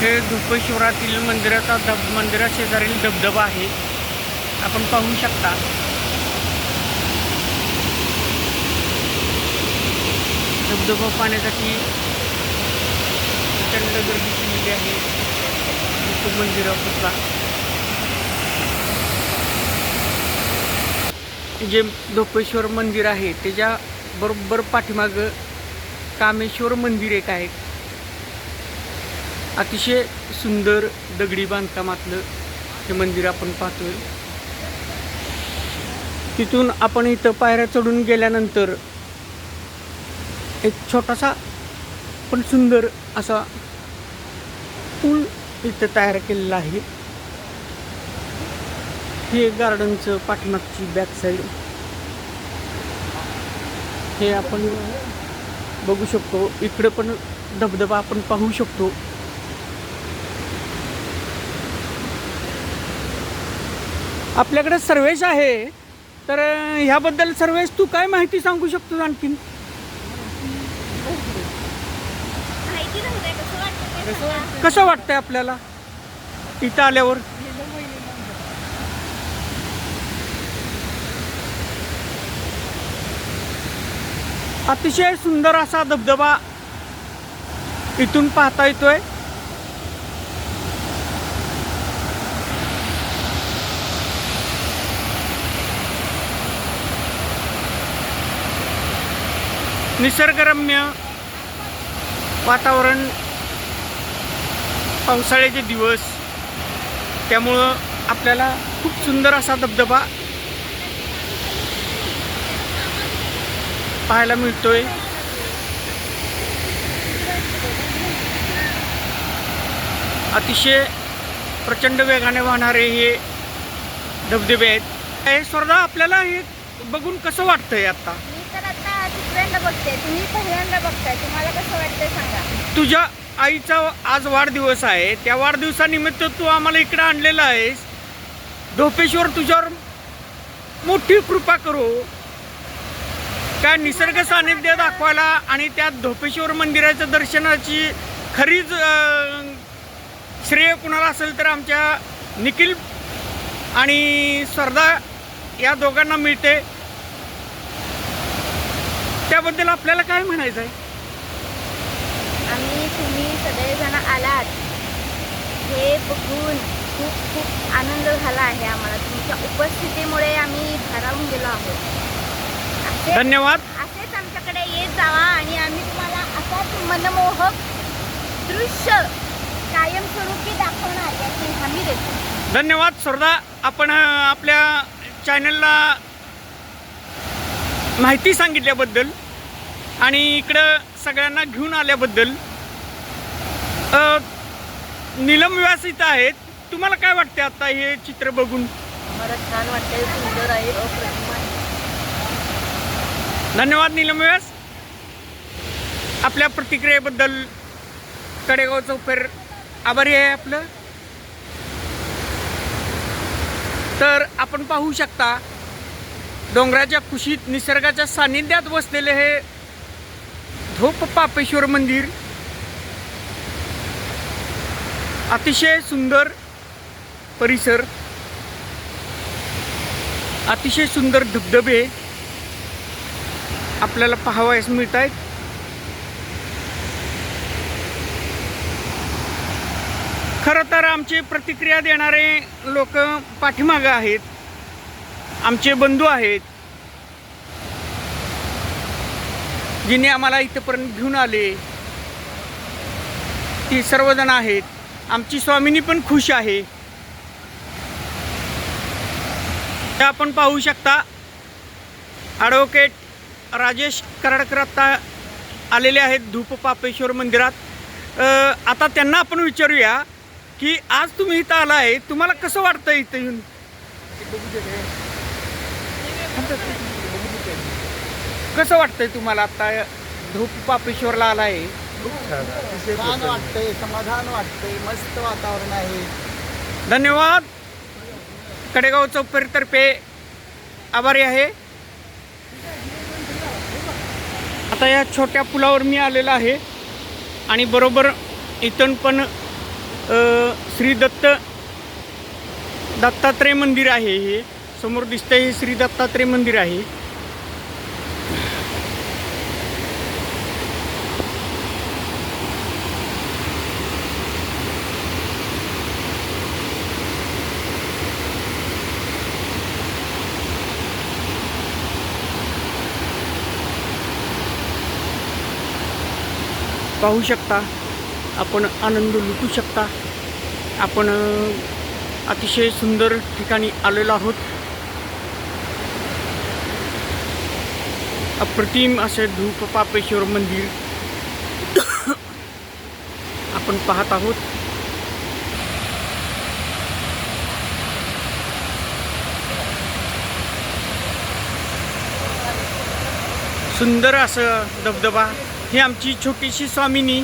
हे धुपेश्वरातील मंदिराचा धब मंदिरा शेजारील धबधबा आहे. आपण पाहू शकता. धबधबा पाहण्यासाठी प्रचंड गर्दी केलेली आहे. विठ्ठल मंदिरापुरता जे धोपेश्वर मंदिर आहे त्याच्या बरोबर पाठीमागं कामेश्वर मंदिर एक आहे. अतिशय सुंदर दगडी बांधकामातलं हे मंदिर आपण पाहतोय. तिथून आपण इथं पायऱ्या चढून गेल्यानंतर एक छोटासा पण सुंदर असा पूल इथं तयार केलेला आहे. हे गार्डनचं पाठीमागची बॅक साईड हे आपण बघू शकतो. इकडं पण धबधबा आपण पाहू शकतो. आपल्याकडे सर्वेश आहे. तर ह्याबद्दल सर्वेश तू काय माहिती सांगू शकतो आणखीन. कसं वाटतंय आपल्याला? इथं आल्यावर? अतिशय सुंदर असा धबधबा इथून पाहता येतोय. निसर्गरम्य वातावरण पावसाळ्याचे दिवस त्यामुळं आपल्याला खूप सुंदर असा धबधबा पाहायला मिळतोय. अतिशय प्रचंड वेगाने वाहणारे हे धबधबे आहेत. हे स्पर्धा आपल्याला हे बघून कसं वाटतंय आता आता? दुसऱ्यांदा बघते. तुम्ही पहिल्यांदा बघताय. तुम्हाला कसं वाटतंय सांगा. तुझ्या आईचा आज वाढदिवस आहे. त्या वाढदिवसानिमित्त तू आम्हाला इकडे आणलेला आहेस. धोपेश्वर तुझ्यावर मोठी कृपा करू. काय निसर्ग सानिध्य दाखवायला आणि त्या धोपेश्वर मंदिराच्या दर्शनाची खरीच अं, श्रेय कुणाला असेल तर आमच्या निखिल आणि स्पर्धा या दोघांना मिळते. त्याबद्दल आपल्याला काय म्हणायचं आहे आम्ही तुम्ही सगळेजण आलात. हे बघून खूप खूप आनंद झाला आहे आम्हाला. तुमच्या उपस्थितीमुळे आम्ही भारावून गेलो आहोत. असे धन्यवाद. असेच आमच्याकडे येत जावा आणि आम्ही तुम्हाला असाच मनमोहक दृश्य कायमस्वरूपी दाखवणार याची हमी देतो धन्यवाद स्पर्धा आपण अं, आपल्या चॅनलला माहिती सांगितल्याबद्दल आणि इकडं सगळ्यांना घेऊन आल्याबद्दल नीलम व्यास इथं आहेत. तुम्हाला काय वाटते आता हे चित्र बघून? मला छान वाटतंय सुंदर आहे अप्रतिम आहे. धन्यवाद नीलम व्यास. आपल्या प्रतिक्रियेबद्दल कडेगाव चौफेर आभारी आहे आपलं. तर आपण पाहू शकता डोंगराच्या कुशीत निसर्गाच्या सानिध्यात बसलेले हे धोप पापेश्वर मंदिर. अतिशय सुंदर परिसर. अतिशय सुंदर धबधबे आपल्याला पाहावयास मिळत आहेत खरं तर आमची प्रतिक्रिया देणारे लोक पाठीमागं आहेत. आमचे बंधू आहेत. जिने आम्हाला इथंपर्यंत घेऊन आले. ती सर्वजण आहेत. आमची स्वामिनी पण खुश आहे. ते आपण पाहू शकता. ॲडव्होकेट राजेश कराडकर आत्ता आलेले आहेत धूप पापेश्वर मंदिरात आता त्यांना आपण विचारूया की आज तुम्ही इथं आला आहे तुम्हाला कसं वाटतं इथं येऊन? कसं वाटतंय तुम्हाला आता धूप पापेश्वरला आला आहे छान वाटतंय समाधान वाटतंय मस्त वातावरण आहे. धन्यवाद. कडेगाव चौफेरतर्फे आभारी आहे. आता या छोट्या पुलावर मी आलेला आहे. आणि बरोबर इथून पण श्री दत्त दत्तात्रय मंदिर आहे हे. समोर दिसतंय हे श्री दत्तात्रय मंदिर आहे. पाहू शकता आपण आनंद लुटू शकता. आपण अतिशय सुंदर ठिकाणी आलेलो आहोत. अप्रतिम असे धूप पापेश्वर मंदिर आपण पाहत आहोत सुंदर असं धबधबा ही आमची छोटीशी स्वामिनी